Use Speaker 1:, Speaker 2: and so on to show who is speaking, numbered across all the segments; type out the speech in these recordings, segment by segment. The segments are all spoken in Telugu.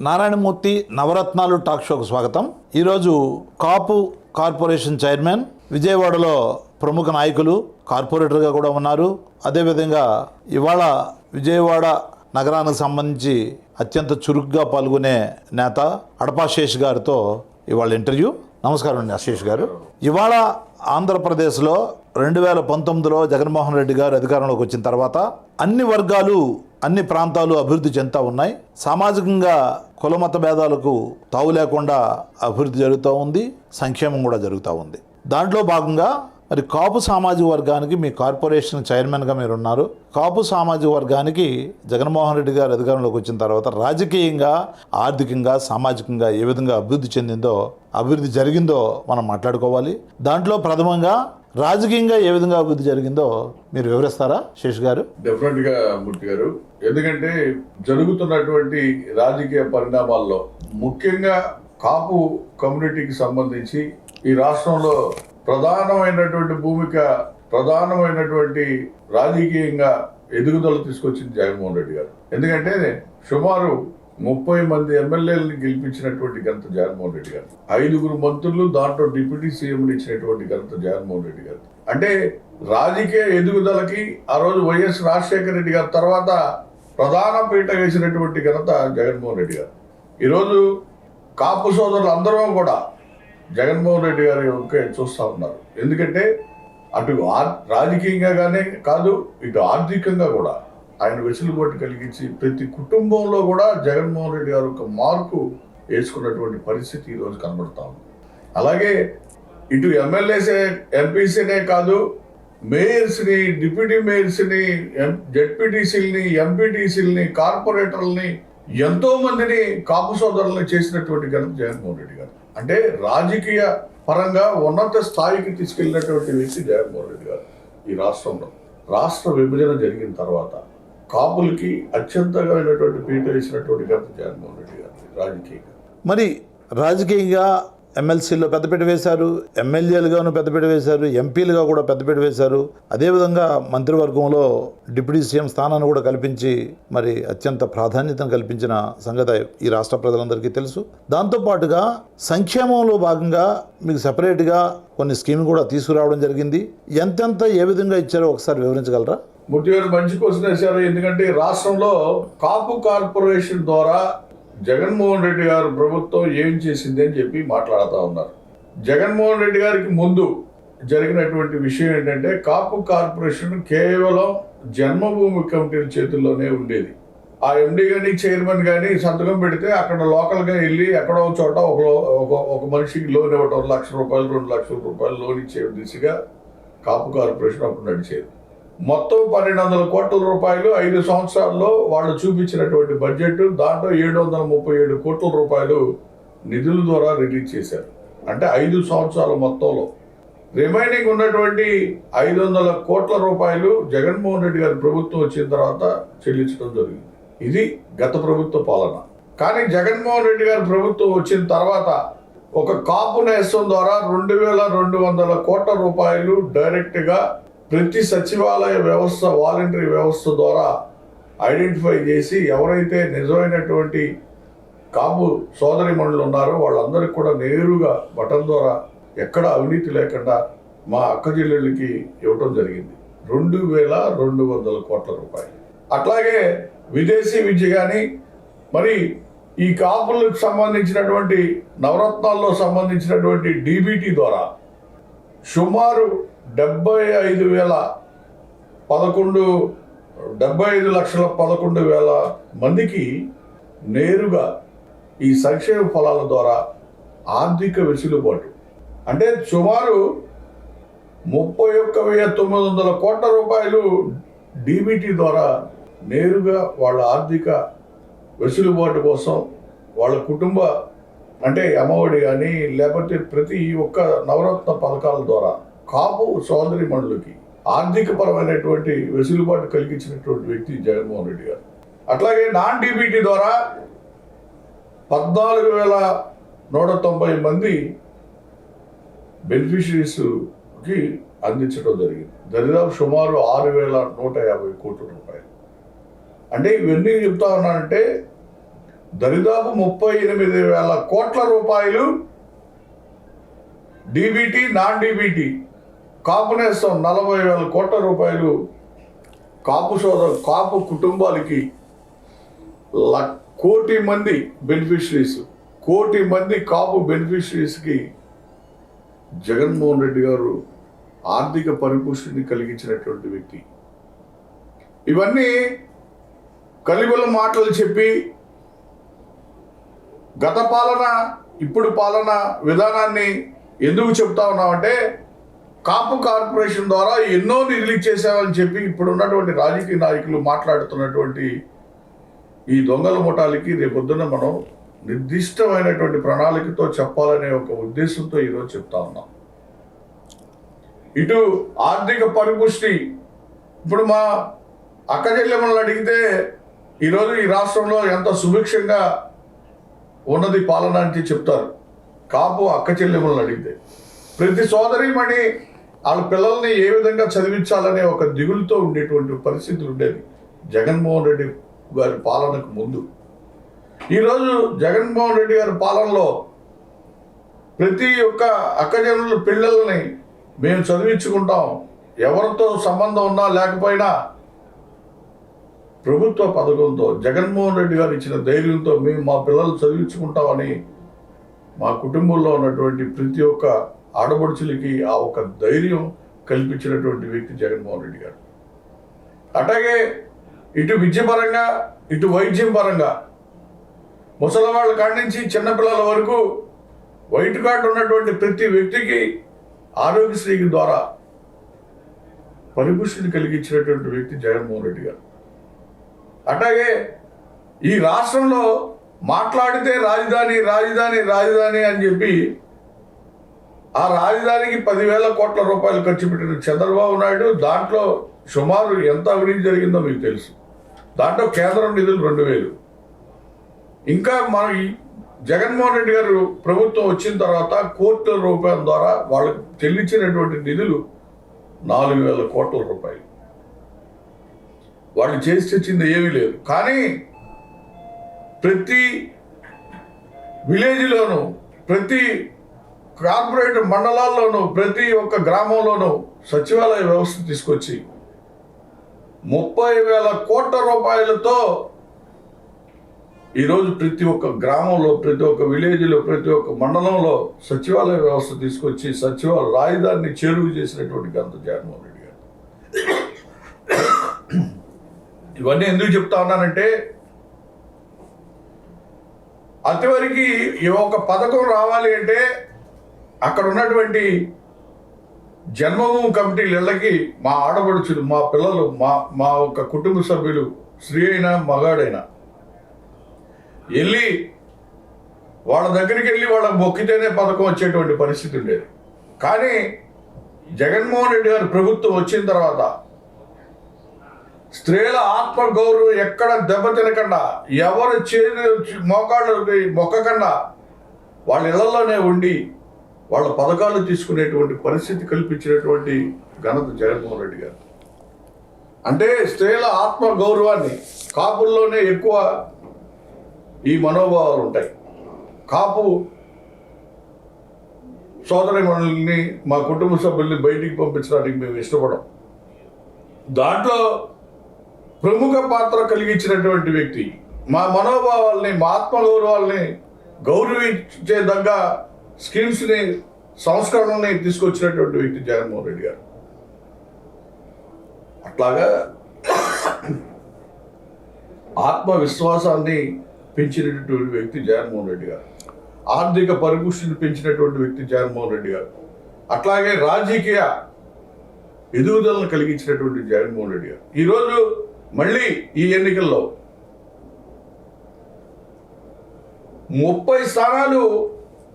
Speaker 1: నారాయణమూర్తి నవరత్నాలు టాక్ షోకు స్వాగతం. ఈరోజు కాపు కార్పొరేషన్ చైర్మన్ విజయవాడలో ప్రముఖ నాయకులు కార్పొరేటర్గా కూడా ఉన్నారు. అదేవిధంగా ఇవాళ విజయవాడ నగరానికి సంబంధించి అత్యంత చురుగ్గా పాల్గొనే నేత అడపాశేష్ గారితో ఇవాళ ఇంటర్వ్యూ. నమస్కారం అండి అశేష్ గారు. ఇవాళ ఆంధ్రప్రదేశ్లో రెండు వేల పంతొమ్మిదిలో జగన్మోహన్ రెడ్డి గారు అధికారంలోకి వచ్చిన తర్వాత అన్ని వర్గాలు అన్ని ప్రాంతాలు అభివృద్ధి చెందుతూ ఉన్నాయి. సామాజికంగా కులమత భేదాలకు తావు లేకుండా అభివృద్ధి జరుగుతూ ఉంది. సంక్షేమం కూడా జరుగుతూ ఉంది. దాంట్లో భాగంగా మరి కాపు సామాజిక వర్గానికి మీ కార్పొరేషన్ చైర్మన్గా మీరు ఉన్నారు కాపు సామాజిక వర్గానికి జగన్మోహన్ రెడ్డి గారు అధికారంలోకి వచ్చిన తర్వాత రాజకీయంగా ఆర్థికంగా సామాజికంగా ఏ విధంగా అభివృద్ధి చెందిందో అభివృద్ధి జరిగిందో మనం మాట్లాడుకోవాలి. దాంట్లో ప్రథమంగా రాజకీయంగా ఏ విధంగా అభివృద్ధి జరిగిందో మీరు వివరిస్తారా శేష్ గారు?
Speaker 2: డెఫినెట్గా మూర్తి గారు. ఎందుకంటే జరుగుతున్నటువంటి రాజకీయ పరిణామాల్లో ముఖ్యంగా కాపు కమ్యూనిటీకి సంబంధించి ఈ రాష్ట్రంలో ప్రధానమైనటువంటి భూమిక ప్రధానమైనటువంటి రాజకీయంగా ఎదుగుదల తీసుకొచ్చింది జగన్మోహన్ రెడ్డి గారు. ఎందుకంటే సుమారు ముప్పై మంది ఎమ్మెల్యేలను గెలిపించినటువంటి ఘనత జగన్మోహన్ రెడ్డి గారు. ఐదుగురు మంత్రులు దాంట్లో డిప్యూటీ సీఎంలు ఇచ్చినటువంటి ఘనత జగన్మోహన్ రెడ్డి గారు. అంటే రాజకీయ ఎదుగుదలకి ఆ రోజు వైఎస్ రాజశేఖర రెడ్డి గారి తర్వాత ప్రధాన పీట వేసినటువంటి ఘనత జగన్మోహన్ రెడ్డి గారు. ఈరోజు కాపు సోదరులు అందరూ కూడా జగన్మోహన్ రెడ్డి గారి యొక్క చూస్తూ ఉన్నారు? ఎందుకంటే అటు ఆర్- రాజకీయంగా కానీ కాదు ఇటు ఆర్థికంగా కూడా. ఆయన వెసులుబాటు కలిగించి ప్రతి కుటుంబంలో కూడా జగన్మోహన్ రెడ్డి గారు ఒక మార్పు వేసుకున్నటువంటి పరిస్థితి ఈరోజు కనబడతా ఉంది. అలాగే ఇటు ఎమ్మెల్యేసే ఎంపీసీనే కాదు మేయర్స్ని డిప్యూటీ మేయర్స్ని జెడ్పీటీసీలని ఎంపీటీసీలని కార్పొరేటర్లని ఎంతో మందిని కాపు సోదరులను చేసినటువంటి ఘనత జగన్మోహన్ రెడ్డి గారు అంటే రాజకీయ పరంగా ఉన్నత స్థాయికి తీసుకెళ్ళినటువంటి వ్యక్తి జగన్మోహన్ రెడ్డి గారు ఈ రాష్ట్రంలో. రాష్ట్ర విభజన జరిగిన తర్వాత కాపులకి అత్యంతమైనటువంటి పీట వేసినటువంటి గత జగన్మోహన్ రెడ్డి గారు రాజకీయంగా.
Speaker 1: మరి రాజకీయంగా ఎమ్మెల్సీలో పెద్దపీట వేశారు ఎమ్మెల్యేలుగాను పెద్దపీట వేశారు ఎంపీలుగా కూడా పెద్దపీట వేశారు. అదేవిధంగా మంత్రివర్గంలో డిప్యూటీ సీఎం స్థానాన్ని కూడా కల్పించి మరి అత్యంత ప్రాధాన్యతను కల్పించిన సంగతి ఈ రాష్ట్ర ప్రజలందరికీ తెలుసు. దాంతోపాటుగా సంక్షేమంలో భాగంగా మీకు సపరేట్గా కొన్ని స్కీమ్ కూడా తీసుకురావడం జరిగింది. ఎంతెంత ఏ విధంగా ఇచ్చారో ఒకసారి వివరించగలరా?
Speaker 2: మూర్తి గారు మంచి క్వశ్చన్ వేశారు. ఎందుకంటే రాష్ట్రంలో కాపు కార్పొరేషన్ ద్వారా జగన్మోహన్ రెడ్డి గారు ప్రభుత్వం ఏం చేసింది అని చెప్పి మాట్లాడుతూ ఉన్నారు. జగన్మోహన్ రెడ్డి గారికి ముందు జరిగినటువంటి విషయం ఏంటంటే కాపు కార్పొరేషన్ కేవలం జన్మభూమి కమిటీ చేతుల్లోనే ఉండేది. ఆ ఎండీ కానీ చైర్మన్ కానీ సంతకం పెడితే అక్కడ లోకల్గా వెళ్ళి ఎక్కడో ఒక చోట ఒక- ఒక మనిషికి లోన్ ఇవ్వటం లక్ష రూపాయలు రెండు లక్షల రూపాయలు లోన్ ఇచ్చే దిశగా కాపు కార్పొరేషన్ అప్పుడు నడిచేది. మొత్తం పన్నెండు వందల కోట్ల రూపాయలు ఐదు సంవత్సరాల్లో వాళ్ళు చూపించినటువంటి బడ్జెట్ దాంట్లో ఏడు వందల ముప్పై ఏడు కోట్ల రూపాయలు నిధుల ద్వారా రిలీజ్ చేశారు. అంటే ఐదు సంవత్సరాల మొత్తంలో. రిమైనింగ్ ఉన్నటువంటి ఐదు వందల కోట్ల రూపాయలు జగన్మోహన్ రెడ్డి గారి ప్రభుత్వం వచ్చిన తర్వాత చెల్లించడం జరిగింది. ఇది గత ప్రభుత్వ పాలన. కానీ జగన్మోహన్ రెడ్డి గారి ప్రభుత్వం వచ్చిన తర్వాత ఒక కాపు నేస్తం ద్వారా రెండు వేల రెండు వందల కోట్ల రూపాయలు డైరెక్ట్గా ప్రతి సచివాలయ వ్యవస్థ వాలంటరీ వ్యవస్థ ద్వారా ఐడెంటిఫై చేసి ఎవరైతే నిజమైనటువంటి కాపు సోదరిమణులు ఉన్నారో వాళ్ళందరికీ కూడా నేరుగా బటన్ ద్వారా ఎక్కడ అవినీతి లేకుండా మా అక్క చెల్లెళ్ళకి ఇవ్వటం జరిగింది. రెండు వేల రెండు వందల కోట్ల రూపాయలు. అట్లాగే విదేశీ విద్య కానీ మరి ఈ కాపులకు సంబంధించినటువంటి నవరత్నాల్లో సంబంధించినటువంటి డీబీటీ ద్వారా సుమారు డెబ్బై ఐదు వేల పదకొండు డెబ్బై ఐదు లక్షల పదకొండు వేల మందికి నేరుగా ఈ సంక్షేమ ఫలాల ద్వారా ఆర్థిక వెసులుబాటు. అంటే సుమారు ముప్పై ఒక్క వెయ్యి తొమ్మిది వందల కోట్ల రూపాయలు డీబీటీ ద్వారా నేరుగా వాళ్ళ ఆర్థిక వెసులుబాటు కోసం వాళ్ళ కుటుంబ అంటే అమ్మఒడి కానీ లేకపోతే ప్రతి ఒక్క నవరత్న పథకాల ద్వారా కాపు సోదరి మండలికి ఆర్థిక పరమైనటువంటి వెసులుబాటు కలిగించినటువంటి వ్యక్తి జగన్మోహన్ రెడ్డి గారు. అట్లాగే నాన్ డీబీటీ ద్వారా పద్నాలుగు వేల నూట తొంభై మంది బెనిఫిషరీస్కి అందించడం జరిగింది. దరిదాపు సుమారు ఆరు వేల నూట యాభై కోట్ల రూపాయలు. అంటే ఇవన్నీ చెప్తా ఉన్నానంటే దరిదాపు ముప్పై ఎనిమిది వేల కోట్ల రూపాయలు DBT non DBT Kapu Nestham నలభై వేల కోట్ల రూపాయలు కాపు సోదరు కాపు కుటుంబాలకి ల- కోటి మంది బెనిఫిషరీస్ కోటి మంది కాపు బెనిఫిషరీస్కి జగన్మోహన్ రెడ్డి గారు ఆర్థిక పరిపుష్టిని కలిగించినటువంటి వ్యక్తి. ఇవన్నీ కలిగుల మాటలు చెప్పి గత పాలన ఇప్పుడు పాలన విధానాన్ని ఎందుకు చెప్తా ఉన్నామంటే కాపు కార్పొరేషన్ ద్వారా ఎన్నో నిధులు ఇచ్చేసామని చెప్పి ఇప్పుడు ఉన్నటువంటి రాజకీయ నాయకులు మాట్లాడుతున్నటువంటి ఈ దొంగల ముఠాలకి రేపొద్దున మనం నిర్దిష్టమైనటువంటి ప్రణాళికతో చెప్పాలనే ఒక ఉద్దేశంతో ఈరోజు చెప్తా ఉన్నాం. ఇటు ఆర్థిక పరిపుష్టి ఇప్పుడు మా అక్క చెల్లెమ్మలను అడిగితే ఈరోజు ఈ రాష్ట్రంలో ఎంత సుభిక్షంగా ఉన్నది పాలన అంటే చెప్తారు. కాపు అక్క చెల్లెమ్మలను అడిగితే ప్రతి సోదరిమణి వాళ్ళ పిల్లల్ని ఏ విధంగా చదివించాలనే ఒక దిగులుతో ఉండేటువంటి పరిస్థితులు ఉండేవి. జగన్మోహన్ రెడ్డి గారి పాలనకు ముందు. ఈరోజు జగన్మోహన్ రెడ్డి గారి పాలనలో ప్రతి ఒక్క అక్కజనుల పిల్లల్ని మేము చదివించుకుంటాం. ఎవరితో సంబంధం ఉన్నా లేకపోయినా ప్రభుత్వ పథకంతో జగన్మోహన్ రెడ్డి గారు ఇచ్చిన ధైర్యంతో మేము మా పిల్లలు చదివించుకుంటామని మా కుటుంబంలో ఉన్నటువంటి ప్రతి ఒక్క ఆడపడుచులకి ఆ ఒక ధైర్యం కల్పించినటువంటి వ్యక్తి జగన్మోహన్ రెడ్డి గారు. అట్లాగే ఇటు విద్యపరంగా ఇటు వైద్యం పరంగా ముసలివాళ్ళ కాడి నుంచి చిన్నపిల్లల వరకు వైట్ కార్డు ఉన్నటువంటి ప్రతి వ్యక్తికి ఆరోగ్యశ్రీ ద్వారా పరిపుష్టిని కలిగించినటువంటి వ్యక్తి జగన్మోహన్ రెడ్డి గారు. అట్లాగే ఈ రాష్ట్రంలో మాట్లాడితే రాజధాని రాజధాని రాజధాని అని చెప్పి ఆ రాజధానికి పదివేల కోట్ల రూపాయలు ఖర్చు పెట్టిన చంద్రబాబు నాయుడు దాంట్లో సుమారు ఎంత అవినీతి జరిగిందో మీకు తెలుసు. దాంట్లో కేంద్రం నిధులు రెండు వేలు. ఇంకా మన జగన్మోహన్ రెడ్డి గారు ప్రభుత్వం వచ్చిన తర్వాత కోట్ల రూపాయల ద్వారా వాళ్ళకు చెల్లించినటువంటి నిధులు నాలుగు వేల కోట్ల రూపాయలు. వాళ్ళు చేసి తెచ్చింది ఏమీ లేదు. కానీ ప్రతి విలేజ్లోనూ ప్రతి కార్పొరేట్ మండలాల్లోనూ ప్రతి ఒక్క గ్రామంలోనూ సచివాలయ వ్యవస్థ తీసుకొచ్చి ముప్పై వేల కోట్ల రూపాయలతో ఈరోజు ప్రతి ఒక్క గ్రామంలో ప్రతి ఒక్క విలేజ్లో ప్రతి ఒక్క మండలంలో సచివాలయ వ్యవస్థ తీసుకొచ్చి సచివాలయ రాజధానిని చేరువు చేసినటువంటి గంత జగన్మోహన్ రెడ్డి గారు. ఇవన్నీ ఎందుకు చెప్తా ఉన్నానంటే అతివరికి ఈ ఒక పథకం రావాలి అంటే అక్కడ ఉన్నటువంటి జన్మభూమి కమిటీ ఇళ్ళకి మా ఆడపడుచులు మా పిల్లలు మా మా ఒక కుటుంబ సభ్యులు స్త్రీ అయినా మగాడైనా. వెళ్ళి వాళ్ళ దగ్గరికి వెళ్ళి వాళ్ళ మొక్కితేనే పథకం వచ్చేటువంటి పరిస్థితి ఉండేది. కానీ జగన్మోహన్ రెడ్డి గారి ప్రభుత్వం వచ్చిన తర్వాత స్త్రీల ఆత్మగౌరవం ఎక్కడ దెబ్బతినకుండా ఎవరు చేతి మోకాళ్ళు మొక్కకుండా వాళ్ళ ఇళ్ళలోనే ఉండి వాళ్ళ పథకాలు తీసుకునేటువంటి పరిస్థితి కల్పించినటువంటి ఘనత జగన్మోహన్ రెడ్డి గారు. అంటే స్త్రీల ఆత్మ గౌరవాన్ని కాపుల్లోనే ఎక్కువ ఈ మనోభావాలు ఉంటాయి. కాపు సోదరి మనల్ని మా కుటుంబ సభ్యుల్ని బయటికి పంపించడానికి మేము ఇష్టపడం. దాంట్లో ప్రముఖ పాత్ర కలిగించినటువంటి వ్యక్తి మా మనోభావాల్ని మా ఆత్మగౌరవాల్ని గౌరవించే దగ్గ స్కీమ్స్ని సంస్కరణని తీసుకొచ్చినటువంటి వ్యక్తి జగన్మోహన్ రెడ్డి గారు. అట్లాగా ఆత్మవిశ్వాసాన్ని పెంచినటువంటి వ్యక్తి జగన్మోహన్ రెడ్డి గారు. ఆర్థిక పరిపుష్టిని పెంచినటువంటి వ్యక్తి జగన్మోహన్ రెడ్డి గారు. అట్లాగే రాజకీయ ఎదుగుదలను కలిగించినటువంటి జగన్మోహన్ రెడ్డి గారు. ఈరోజు మళ్ళీ ఈ ఎన్నికల్లో ముప్పై స్థానాలు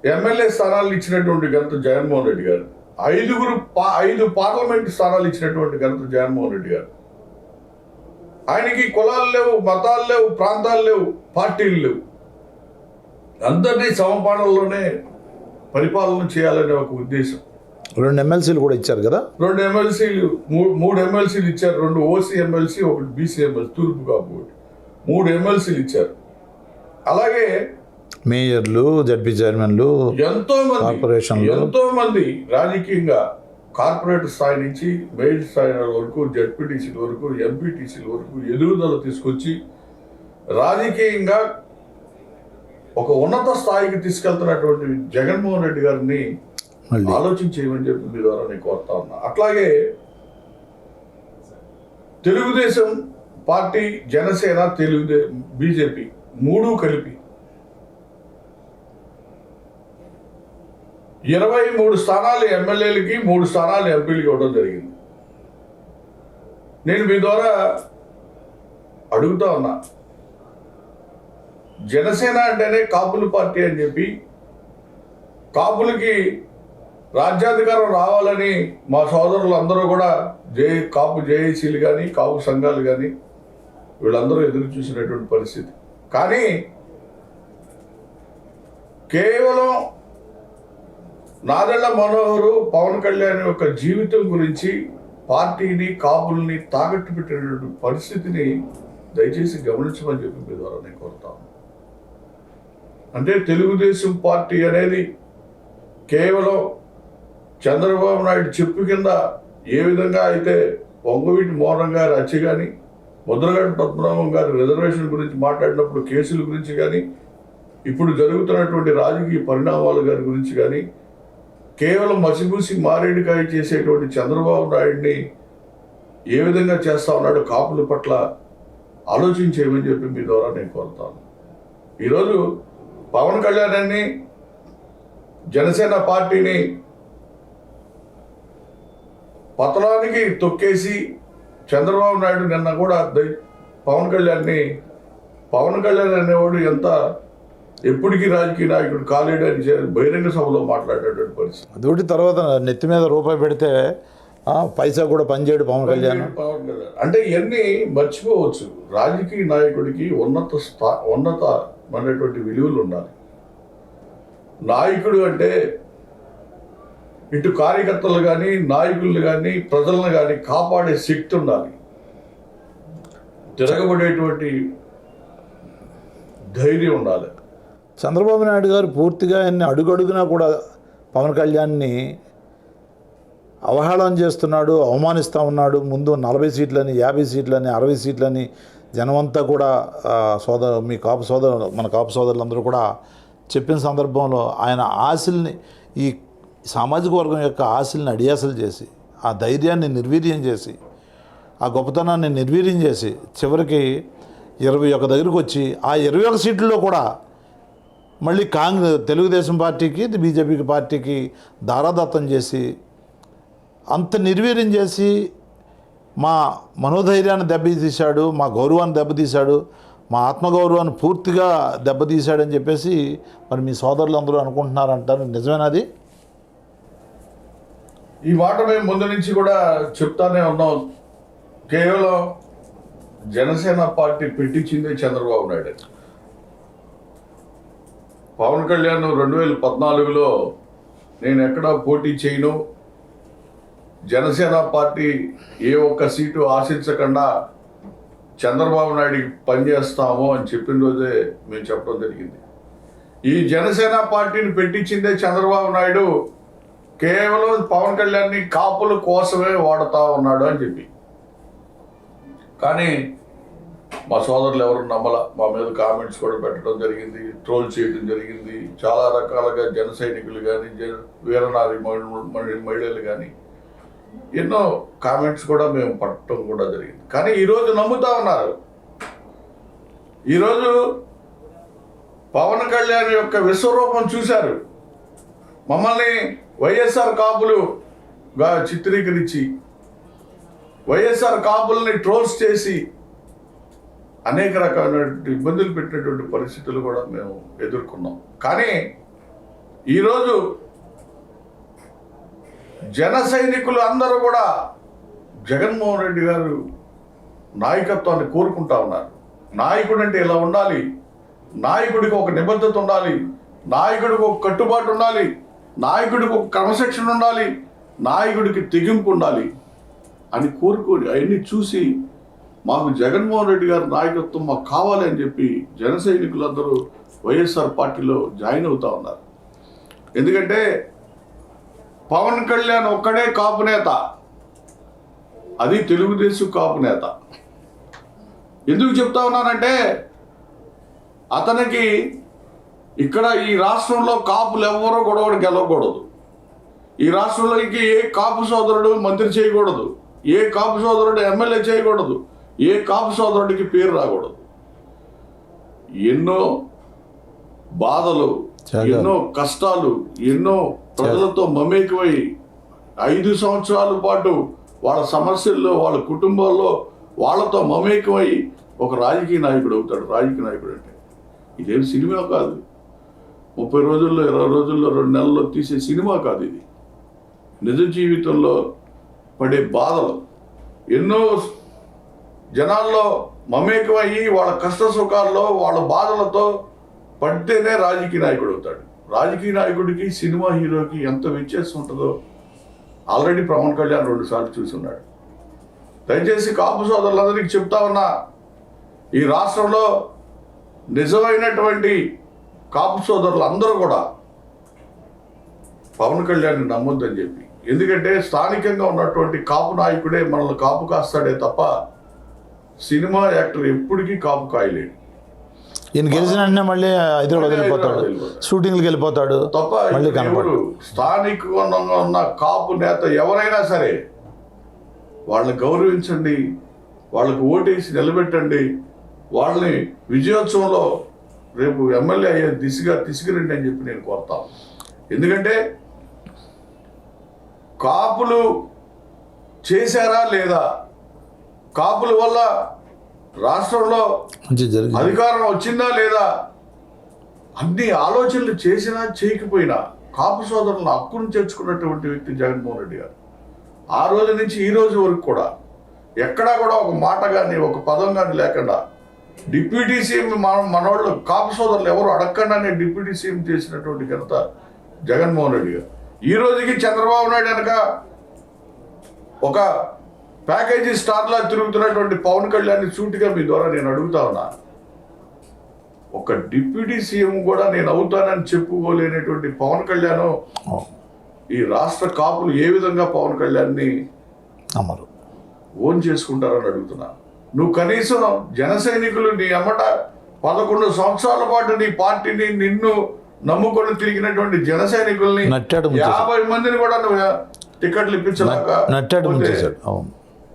Speaker 2: ఎమ్మెల్యే స్థానాలు ఇచ్చినటువంటి ఘనత జగన్మోహన్ రెడ్డి గారు. ఐదుగురు పా- ఐదు పార్లమెంట్ స్థానాలు ఇచ్చినటువంటి ఘనత జగన్మోహన్ రెడ్డి గారు. ఆయనకి కులాలు లేవు మతాలు లేవు ప్రాంతాలు లేవు పార్టీలు లేవు. అందరినీ సమపాలనలోనే పరిపాలన చేయాలనే ఒక ఉద్దేశం.
Speaker 1: రెండు ఎమ్మెల్సీలు కూడా ఇచ్చారు కదా?
Speaker 2: రెండు ఎమ్మెల్సీలు మూడు మూడు ఎమ్మెల్సీలు ఇచ్చారు. రెండు ఓసీ ఎమ్మెల్సీ ఒకటి బీసీ ఎమ్మెల్సీ తూర్పు కాపు ఒకటి. మూడు ఎమ్మెల్సీలు ఇచ్చారు. అలాగే
Speaker 1: మేయర్లు జడ్పీ చైర్మన్లు
Speaker 2: ఎంతో మంది
Speaker 1: కార్పొరేషన్లు.
Speaker 2: ఎంతో మంది రాజకీయంగా కార్పొరేట్ స్థాయి నుంచి మేయర్ స్థాయి వరకు జడ్పీటీసీల వరకు ఎంపీటీసీల వరకు ఎదుగుదల తీసుకొచ్చి రాజకీయంగా ఒక ఉన్నత స్థాయికి తీసుకెళ్తున్నటువంటి జగన్మోహన్ రెడ్డి గారిని ఆలోచించేయమని చెప్పి మీ ద్వారా నేను కోరుతా ఉన్నా అట్లాగే తెలుగుదేశం పార్టీ జనసేన తెలుగుదే బీజేపీ మూడు కలిపి ఇరవై మూడు స్థానాలు ఎమ్మెల్యేలకి మూడు స్థానాలు ఎంపీలకి ఇవ్వడం జరిగింది. నేను మీ ద్వారా అడుగుతా ఉన్నా. జనసేన అంటేనే కాపుల పార్టీ అని చెప్పి కాపులకి రాజ్యాధికారం రావాలని మా సోదరులు అందరూ కూడా జే కాపు జేఏసీలు కానీ కాపు సంఘాలు కానీ వీళ్ళందరూ ఎదురు చూసినటువంటి పరిస్థితి. కానీ కేవలం నాదెళ్ళ మనోహరు పవన్ కళ్యాణ్ యొక్క జీవితం గురించి పార్టీని కాపుల్ని తాకట్టు పెట్టినటువంటి పరిస్థితిని దయచేసి గమనించమని చెప్పి మీ ద్వారా నేను కోరుతాను అంటే తెలుగుదేశం పార్టీ అనేది కేవలం చంద్రబాబు నాయుడు చెప్పు కింద ఏ విధంగా అయితే పొంగవీటి మోహన్ గారి హత్య కానీ ముద్రగడ్డ పద్మనాభం గారి రిజర్వేషన్ గురించి మాట్లాడినప్పుడు కేసుల గురించి కానీ ఇప్పుడు జరుగుతున్నటువంటి రాజకీయ పరిణామాల గారి గురించి కానీ కేవలం మసిగూసి మారేడుకాయ చేసేటువంటి చంద్రబాబు నాయుడిని ఏ విధంగా చేస్తా ఉన్నాడు కాపుల పట్ల ఆలోచించేయమని చెప్పి మీ ద్వారా నేను కోరుతాను ఈరోజు పవన్ కళ్యాణాన్ని జనసేన పార్టీని పతనానికి తొక్కేసి చంద్రబాబు నాయుడు నిన్న కూడా పవన్ కళ్యాణ్ని పవన్ కళ్యాణ్ అనేవాడు ఎంత ఎప్పటికీ రాజకీయ నాయకుడు కాలేడు అని బహిరంగ సభలో మాట్లాడేటువంటి పరిస్థితి.
Speaker 1: అదొకటి తర్వాత నెత్తి మీద రూపాయి పెడితే పైసా కూడా పనిచేయడు పవన్ కళ్యాణ్.
Speaker 2: పవన్ కళ్యాణ్. అంటే ఇవన్నీ మర్చిపోవచ్చు. రాజకీయ నాయకుడికి ఉన్నత స్థా ఉన్నతమైనటువంటి విలువలు ఉండాలి. నాయకుడు అంటే ఇటు కార్యకర్తలు కానీ నాయకులు కానీ ప్రజలను కానీ కాపాడే శక్తి ఉండాలి. తిరగబడేటువంటి ధైర్యం ఉండాలి.
Speaker 1: చంద్రబాబు నాయుడు గారు పూర్తిగా ఆయన్ని అడుగడుగునా కూడా పవన్ కళ్యాణ్ని అవహేళన చేస్తున్నాడు అవమానిస్తూ ఉన్నాడు. ముందు నలభై సీట్లని యాభై సీట్లని అరవై సీట్లని జనమంతా కూడా సోదరు మీ కాపు సోదరు మన కాపు సోదరులందరూ కూడా చెప్పిన సందర్భంలో ఆయన ఆశల్ని ఈ సామాజిక వర్గం యొక్క ఆశల్ని అడియాసలు చేసి ఆ ధైర్యాన్ని నిర్వీర్యం చేసి ఆ గొప్పతనాన్ని నిర్వీర్యం చేసి చివరికి ఇరవై ఒక దగ్గరికి వచ్చి ఆ ఇరవై ఒక సీట్లలో కూడా మళ్ళీ కాంగ్రెస్ తెలుగుదేశం పార్టీకి బీజేపీకి పార్టీకి దారాదత్తం చేసి అంత నిర్వీర్యం చేసి మా మనోధైర్యాన్ని దెబ్బతీశాడు మా గౌరవాన్ని దెబ్బతీశాడు మా ఆత్మగౌరవాన్ని పూర్తిగా దెబ్బతీశాడని చెప్పేసి మరి మీ సోదరులు అందరూ అనుకుంటున్నారంటారు. నిజమేనది
Speaker 2: ఈ మాట మేము ముందు నుంచి కూడా చెప్తానే ఉన్నాం. కేవలం జనసేన పార్టీ పెట్టించిందే చంద్రబాబు నాయుడు. పవన్ కళ్యాణ్ రెండు వేల పద్నాలుగులో నేను ఎక్కడా పోటీ చేయను. జనసేన పార్టీ ఏ ఒక్క సీటు ఆశించకుండా చంద్రబాబు నాయుడికి పనిచేస్తాము అని చెప్పిన రోజే మేము చెప్పడం జరిగింది. ఈ జనసేన పార్టీని పెట్టించిందే చంద్రబాబు నాయుడు. కేవలం పవన్ కళ్యాణ్ని కాపుల కోసమే వాడుతా ఉన్నాడు అని చెప్పి. కానీ మా సోదరులు ఎవరు నమ్మల మా మీద కామెంట్స్ కూడా పెట్టడం జరిగింది ట్రోల్ చేయడం జరిగింది. చాలా రకాలుగా జన సైనికులు కానీ జన వీరనారి మహిళలు కానీ ఎన్నో కామెంట్స్ కూడా మేము పట్టడం కూడా జరిగింది. కానీ ఈరోజు నమ్ముతా ఉన్నారు. ఈరోజు పవన్ కళ్యాణ్ యొక్క విశ్వరూపం చూశారు. మమ్మల్ని వైఎస్ఆర్ కాపులుగా చిత్రీకరించి వైఎస్ఆర్ కాపుల్ని ట్రోల్స్ చేసి అనేక రకాలైనటువంటి ఇబ్బందులు పెట్టినటువంటి పరిస్థితులు కూడా మేము ఎదుర్కొన్నాం. కానీ ఈరోజు జన సైనికులు అందరూ కూడా జగన్మోహన్ రెడ్డి గారు నాయకత్వాన్ని కోరుకుంటా ఉన్నారు. నాయకుడు అంటే ఇలా ఉండాలి నాయకుడికి ఒక నిబద్ధత ఉండాలి నాయకుడికి ఒక కట్టుబాటు ఉండాలి నాయకుడికి ఒక క్రమశిక్షణ ఉండాలి నాయకుడికి తెగింపు ఉండాలి అని కోరుకొని అవన్నీ చూసి మాకు జగన్మోహన్ రెడ్డి గారి నాయకత్వం మాకు కావాలి అని చెప్పి జన సైనికులందరూ వైఎస్ఆర్ పార్టీలో జాయిన్ అవుతా ఉన్నారు. ఎందుకంటే పవన్ కళ్యాణ్ ఒక్కడే కాపు నేత. అది తెలుగుదేశం కాపు నేత. ఎందుకు చెప్తా ఉన్నానంటే అతనికి ఇక్కడ ఈ రాష్ట్రంలో కాపులు ఎవరో గొడవడు గెలవకూడదు. ఈ రాష్ట్రంలో ఏ కాపు సోదరుడు మంత్రి చేయకూడదు. ఏ కాపు సోదరుడు ఎమ్మెల్యే చేయకూడదు. ఏ కాపు సోదరుడికి పేరు రాకూడదు. ఎన్నో బాధలు. ఎన్నో కష్టాలు ఎన్నో ప్రజలతో మమేకమై ఐదు సంవత్సరాల పాటు వాళ్ళ సమస్యల్లో వాళ్ళ కుటుంబాల్లో వాళ్ళతో మమేకమై ఒక రాజకీయ నాయకుడు అవుతాడు. రాజకీయ నాయకుడు అంటే ఇదేం సినిమా కాదు. ముప్పై రోజుల్లో ఇరవై రోజుల్లో రెండు నెలల్లో తీసే సినిమా కాదు ఇది. నిజ జీవితంలో పడే బాధలు. ఎన్నో జనాల్లో మమేకమయ్యి వాళ్ళ కష్ట సుఖాల్లో వాళ్ళ బాధలతో పడితేనే రాజకీయ నాయకుడు అవుతాడు. రాజకీయ నాయకుడికి సినిమా హీరోకి ఎంత వ్యత్యాసం ఉంటుందో ఆల్రెడీ పవన్ కళ్యాణ్ రెండు సార్లు చూసున్నాడు దయచేసి కాపు సోదరులందరికీ చెప్తా ఉన్నా ఈ రాష్ట్రంలో నిజమైనటువంటి కాపు సోదరులు అందరూ కూడా పవన్ కళ్యాణ్ నమ్మొద్దని చెప్పి. ఎందుకంటే స్థానికంగా ఉన్నటువంటి కాపు నాయకుడే మనల్ని కాపు కాస్తాడే తప్ప సినిమా యాక్టర్ ఎప్పటికీ కాపు కాయలేడు.
Speaker 1: ఈయన గెలిచిన మళ్ళీ హైదరాబాద్ వెళ్ళిపోతాడు. షూటింగ్కి వెళ్ళిపోతాడు.
Speaker 2: తప్ప
Speaker 1: మళ్ళీ కనపడు
Speaker 2: స్థానికంగా ఉన్న కాపు నేత ఎవరైనా సరే వాళ్ళని గౌరవించండి వాళ్ళకు ఓటేసి నిలబెట్టండి వాళ్ళని విజయోత్సవంలో రేపు ఎమ్మెల్యే అయ్యే దిశగా తీసుకురండి అని చెప్పి నేను కోరుతాను ఎందుకంటే కాపులు చేశారా లేదా కాపుల వల్ల రాష్ట్రంలో అధికారం వచ్చిందా లేదా? అన్ని ఆలోచనలు చేసినా చేయకపోయినా కాపు సోదరులను హక్కును చేర్చుకున్నటువంటి వ్యక్తి జగన్మోహన్ రెడ్డి గారు. ఆ రోజు నుంచి ఈ రోజు వరకు కూడా ఎక్కడా కూడా ఒక మాట కానీ ఒక పదం కానీ లేకుండా డిప్యూటీ సీఎం మన మనోళ్ళు కాపు సోదరులు ఎవరు అడగకుండానే డిప్యూటీ సీఎం చేసినటువంటి ఘనత జగన్మోహన్ రెడ్డి గారు. ఈ రోజుకి చంద్రబాబు నాయుడు వెనక ఒక ప్యాకేజీ స్టార్లా తిరుగుతున్నటువంటి పవన్ కళ్యాణ్ సూటిగా మీ ద్వారా నేను అడుగుతా ఉన్నా. ఒక డిప్యూటీ సీఎం కూడా నేను అవుతానని చెప్పుకోలేనటువంటి పవన్ కళ్యాణ్ ఈ రాష్ట్ర కాపులు ఏ విధంగా పవన్ కళ్యాణ్ని
Speaker 1: నమ్మరు
Speaker 2: ఓన్ చేసుకుంటారని అడుగుతున్నా. నువ్వు కనీసం జన సైనికులు నీ అమ్మట పదకొండు సంవత్సరాల పాటు నీ పార్టీని నిన్ను నమ్ముకొని తిరిగినటువంటి జన సైనికుల్ని. యాభై మందిని కూడా నువ్వు టికెట్లు ఇప్పించలేక
Speaker 1: నట్టాడు అవును.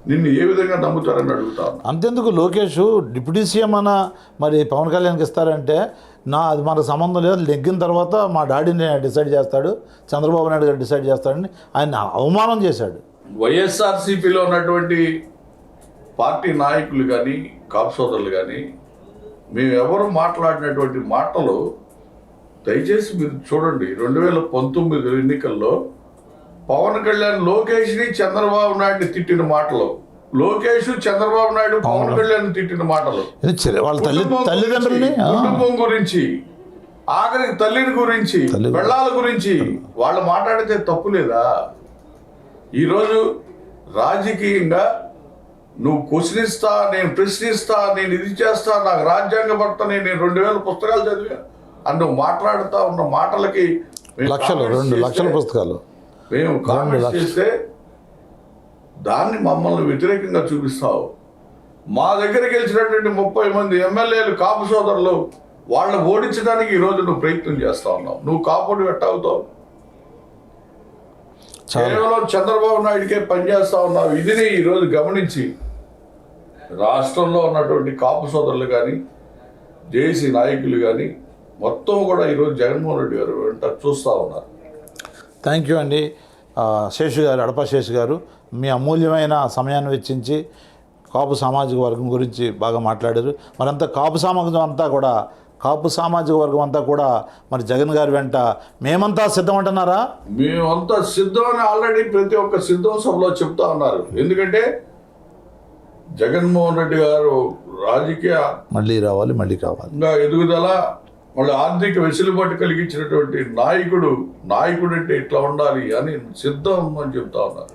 Speaker 2: నిన్ను ఏ విధంగా నమ్ముతారని అడుగుతా ఉన్నా.
Speaker 1: అంతెందుకు లోకేష్ డిప్యూటీ సీఎం అన్న మరి పవన్ కళ్యాణ్కి ఇస్తారంటే నా అది మనకు సంబంధం లేదు నెగ్గిన తర్వాత మా డాడీని డిసైడ్ చేస్తాడు చంద్రబాబు నాయుడు గారు డిసైడ్ చేస్తాడని ఆయన అవమానం చేశాడు
Speaker 2: వైఎస్ఆర్సీపీలో ఉన్నటువంటి పార్టీ నాయకులు కానీ కాపు సోదరులు కానీ మేము ఎవరు మాట్లాడినటువంటి మాటలు దయచేసి మీరు చూడండి రెండు వేల పంతొమ్మిది ఎన్నికల్లో పవన్ కళ్యాణ్ లోకేష్ని చంద్రబాబు నాయుడిని తిట్టిన మాటలు. లోకేష్ చంద్రబాబు నాయుడు పవన్ కళ్యాణ్ తిట్టిన మాటలు.
Speaker 1: వాళ్ళ తల్లి తల్లిదండ్రుల్ని?
Speaker 2: కుటుంబం గురించి ఆఖరికి తల్లిని గురించి పెళ్ళాల గురించి వాళ్ళు మాట్లాడితే తప్పు లేదా? ఈరోజు రాజకీయంగా నువ్వు క్వశ్చనిస్తా నేను ప్రశ్నిస్తా నేను ఇది చేస్తా నాకు రాజ్యాంగబడతాను నేను రెండు వేల పుస్తకాలు చదివా అని నువ్వు మాట్లాడుతా ఉన్న మాటలకి
Speaker 1: లక్షలు రెండు లక్షల పుస్తకాలు.
Speaker 2: మేము కామెంట్స్. చేస్తే దాన్ని మమ్మల్ని వ్యతిరేకంగా చూపిస్తావు. మా దగ్గర గెలిచినటువంటి ముప్పై మంది ఎమ్మెల్యేలు కాపు సోదరులు వాళ్ళని ఓడించడానికి ఈ రోజు నువ్వు ప్రయత్నం చేస్తా ఉన్నావు. నువ్వు కాపుడు పెట్టవుతావు కేవలం చంద్రబాబు నాయుడికే పనిచేస్తా ఉన్నావు. ఇదిని ఈ రోజు గమనించి రాష్ట్రంలో ఉన్నటువంటి కాపు సోదరులు కానీ జేసీ నాయకులు కానీ మొత్తం కూడా ఈరోజు జగన్మోహన్ రెడ్డి గారు వెంట చూస్తూ ఉన్నారు.
Speaker 1: థ్యాంక్ యూ అండి. శేషు గారు అడప శేషు గారు మీ అమూల్యమైన సమయాన్ని వెచ్చించి కాపు సామాజిక వర్గం గురించి బాగా మాట్లాడారు. మరంతా కాపు సామాజికం అంతా కూడా కాపు సామాజిక వర్గం అంతా కూడా మరి జగన్ గారి వెంట మేమంతా సిద్ధమంటున్నారా
Speaker 2: మేమంతా సిద్ధం అని ఆల్రెడీ ప్రతి ఒక్క సిద్ధం సభలో చెప్తా ఉన్నారు. ఎందుకంటే జగన్మోహన్ రెడ్డి గారు రాజకీయ
Speaker 1: మళ్ళీ రావాలి మళ్ళీ కావాలి.
Speaker 2: ఇంకా ఎదుగుదల మళ్ళీ ఆర్థిక వెసులుబాటు కలిగించినటువంటి నాయకుడు నాయకుడు అంటే ఇట్లా ఉండాలి అని సిద్ధం అని చెప్తా ఉన్నారు.